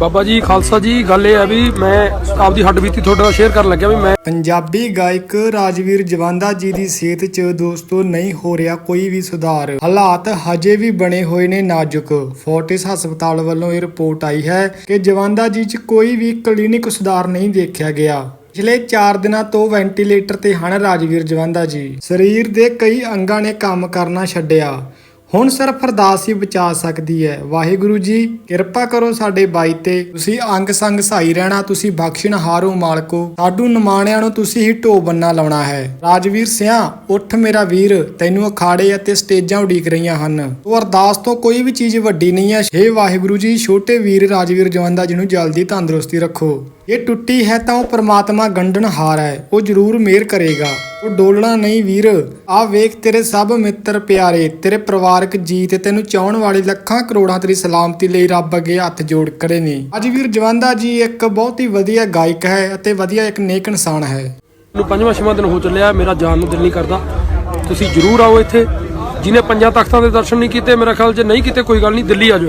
ਬਾਬਾ ਜੀ ਖਾਲਸਾ ਜੀ, ਗੱਲ ਇਹ ਹੈ ਵੀ ਮੈਂ ਆਪਦੀ ਹੱਡਬੀਤੀ ਤੁਹਾਡੇ ਨਾਲ ਸ਼ੇਅਰ ਕਰਨ ਲੱਗਿਆ ਵੀ ਮੈਂ ਪੰਜਾਬੀ ਗਾਇਕ ਰਾਜਵੀਰ ਜਵੰਦਾ ਜੀ ਦੀ ਸਿਹਤ 'ਚ ਦੋਸਤੋ ਨਹੀਂ ਹੋ ਰਿਹਾ ਕੋਈ ਵੀ ਸੁਧਾਰ। ਹਾਲਾਤ ਹਜੇ ਵੀ ਬਣੇ ਹੋਏ ਨੇ ਨਾਜ਼ੁਕ। ਫੋਰਟਿਸ ਹਸਪਤਾਲ ਵੱਲੋਂ ਇਹ ਰਿਪੋਰਟ ਆਈ ਹੈ ਕਿ ਜਵੰਦਾ ਜੀ 'ਚ ਕੋਈ ਵੀ ਕਲੀਨਿਕ ਸੁਧਾਰ ਨਹੀਂ ਦੇਖਿਆ ਗਿਆ। ਪਿਛਲੇ 4 ਦਿਨਾਂ ਤੋਂ ਵੈਂਟੀਲੇਟਰ ਤੇ ਹਨ ਰਾਜਵੀਰ ਜਵੰਦਾ ਜੀ। ਸਰੀਰ ਦੇ ਕਈ ਅੰਗਾਂ ਨੇ ਕੰਮ ਕਰਨਾ ਛੱਡਿਆ। ਹੁਣ ਸਿਰਫ ਅਰਦਾਸ ਹੀ ਬਚਾ ਸਕਦੀ ਹੈ। ਵਾਹਿਗੁਰੂ ਜੀ, ਕਿਰਪਾ ਕਰੋ ਸਾਡੇ ਬਾਈ ਤੇ। ਤੁਸੀਂ ਅੰਗ ਸੰਗ ਸਹਾਈ ਰਹਿਣਾ, ਤੁਸੀਂ ਬਖਸ਼ਣਹਾਰੋ ਮਾਲਕੋ। ਸਾਡੂ ਨਿਮਾਣਿਆਂ ਨੂੰ ਤੁਸੀਂ ਹੀ ਢੋ ਬੰਨਾ ਲਾਉਣਾ ਹੈ। ਰਾਜਵੀਰ ਸਿਆ, ਉੱਠ ਮੇਰਾ ਵੀਰ, ਤੈਨੂੰ ਅਖਾੜੇ ਅਤੇ ਸਟੇਜਾਂ ਉਡੀਕ ਰਹੀਆਂ ਹਨ। ਉਹ ਅਰਦਾਸ ਤੋਂ ਕੋਈ ਵੀ ਚੀਜ਼ ਵੱਡੀ ਨਹੀਂ ਹੈ। ਹੇ ਵਾਹਿਗੁਰੂ ਜੀ, ਛੋਟੇ ਵੀਰ ਰਾਜਵੀਰ ਜਵੰਦਾ ਜੀ ਨੂੰ ਜਲਦੀ ਤੰਦਰੁਸਤੀ ਰੱਖੋ। ਇਹ ਟੁੱਟੀ ਹੈ ਤਾਂ ਉਹ ਪ੍ਰਮਾਤਮਾ ਗੰਢਣਹਾਰ ਹੈ, ਉਹ ਜ਼ਰੂਰ ਮਿਹਰ ਕਰੇਗਾ। ਉਹ ਡੋਲਣਾ ਨਹੀਂ ਵੀਰ, ਆ ਵੇਖ ਤੇਰੇ ਸਭ ਮਿੱਤਰ ਪਿਆਰੇ, ਤੇਰੇ ਪਰਿਵਾਰਕ ਜੀਤ ਤੈਨੂੰ ਚਾਹਣ ਵਾਲੇ ਲੱਖਾਂ ਕਰੋੜਾਂ ਤੇਰੀ ਸਲਾਮਤੀ ਲਈ ਰੱਬ ਅੱਗੇ ਹੱਥ ਜੋੜ ਕਰੇ ਨੇ। ਅੱਜ ਵੀਰ ਜਵੰਦਾ ਜੀ ਇੱਕ ਬਹੁਤ ਹੀ ਵਧੀਆ ਗਾਇਕ ਹੈ ਅਤੇ ਵਧੀਆ ਇੱਕ ਨੇਕ ਇਨਸਾਨ ਹੈ। ਨੂੰ ਪੰਜਵਾਂ ਛੇਵਾਂ ਦਿਨ ਹੋ ਚੱਲਿਆ, ਮੇਰਾ ਜਾਣ ਨੂੰ ਦਿਲ ਨਹੀਂ ਕਰਦਾ। ਤੁਸੀਂ ਜਰੂਰ ਆਓ ਇੱਥੇ। ਜਿਹਨੇ ਪੰਜਾਂ ਤਖਤਾਂ ਦੇ ਦਰਸ਼ਨ ਨਹੀਂ ਕੀਤੇ, ਮੇਰਾ ਖਿਆਲ ਜੇ ਨਹੀਂ ਕੀਤੇ, ਕੋਈ ਗੱਲ ਨਹੀਂ, ਦਿੱਲੀ ਆ ਜਾਓ